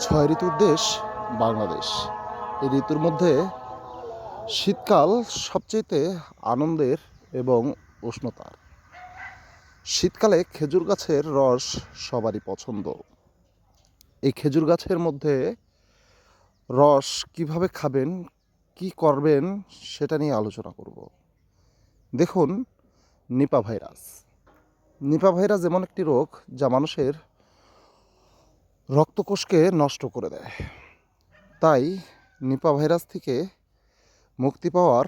ছয় ঋতুর দেশ বাংলাদেশ। এই ঋতুর মধ্যে শীতকাল সবচেয়ে আনন্দের এবং উষ্ণতার। শীতকালে খেজুর গাছের রস সবারই পছন্দ। এই খেজুর গাছের মধ্যে রস কীভাবে খাবেন, কি করবেন সেটা নিয়ে আলোচনা করব। দেখুন, নিপা ভাইরাস। নিপা ভাইরাস এমন একটি রোগ যা মানুষের রক্তকোষকে নষ্ট করে দেয়। তাই নিপা ভাইরাস থেকে মুক্তি পাওয়ার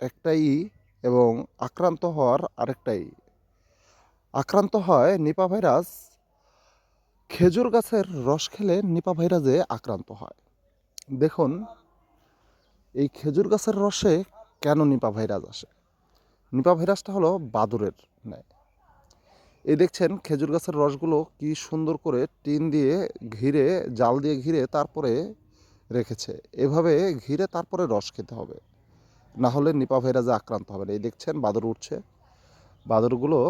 একটাই এবং আক্রান্ত হওয়ার আরেকটাই। আক্রান্ত হয় নিপা ভাইরাস, খেজুর গাছের রস খেলে নিপা ভাইরাসে আক্রান্ত হয়। দেখুন, এই খেজুর গাছের রসে কেন নিপা ভাইরাস আসে? নিপা ভাইরাসটা হলো বাদুরের ন্যায়। এই দেখছেন খেজুর গাছের রসগুলো কি সুন্দর করে টিন দিয়ে ঘিরে, জাল দিয়ে ঘিরে তারপরে রেখেছে। এভাবে ঘিরে তারপরে রস খেতে হবে। না হলে নিপা ভাইরাসে আক্রান্ত হবে না এই দেখছেন বাদুর উঠছে। বাদুরগুলো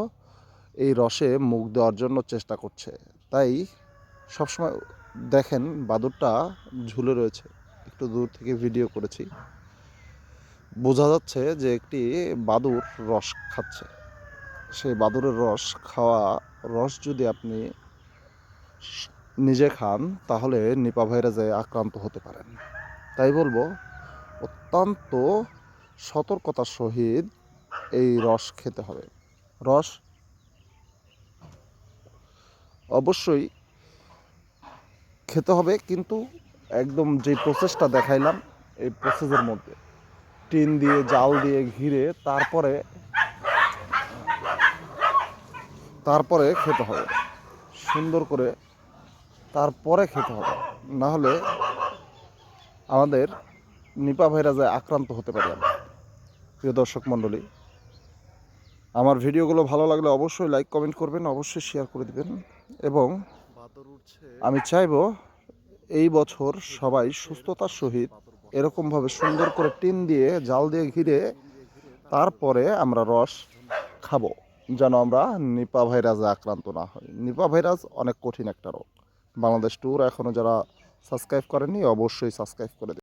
এই রসে মুখ দেওয়ার জন্য চেষ্টা করছে। তাই সবসময় দেখেন বাদুরটা ঝুলে রয়েছে। একটু দূর থেকে ভিডিও করেছি। বোঝা যাচ্ছে যে একটি বাদুর রস খাচ্ছে। সেই বাদুরের রস খাওয়া রস যদি আপনি নিজে খান, তাহলে নিপা ভাইরাসে আক্রান্ত হতে পারেন। তাই বলব, অত্যন্ত সতর্কতার সহিত এই রস খেতে হবে। রস অবশ্যই খেতে হবে, কিন্তু একদম যে প্রসেসটা দেখাইলাম, এই প্রসেসের মধ্যে। টিন দিয়ে, জাল দিয়ে ঘিরে, তারপরে তারপরে খেতে হবে। সুন্দর করে তারপরে খেতে হবে। না হলে আমাদের নিপা ভাইরাসে আক্রান্ত হতে পারি। আমরা প্রিয় দর্শক মণ্ডলী, আমার ভিডিওগুলো ভালো লাগলে অবশ্যই লাইক কমেন্ট করবেন, অবশ্যই শেয়ার করে দিবেন এবং আমি চাইব এই বছর সবাই সুস্থতার সহিত এরকমভাবে সুন্দর করে টিন দিয়ে, জাল দিয়ে ঘিরে তারপরে আমরা রস খাব। যেন আমরা নিপা ভাইরাসে আক্রান্ত না হই। নিপা ভাইরাস অনেক কঠিন একটা রোগ। বাংলাদেশ ট্যুর এখনও যারা সাবস্ক্রাইব করেনি অবশ্যই সাবস্ক্রাইব করে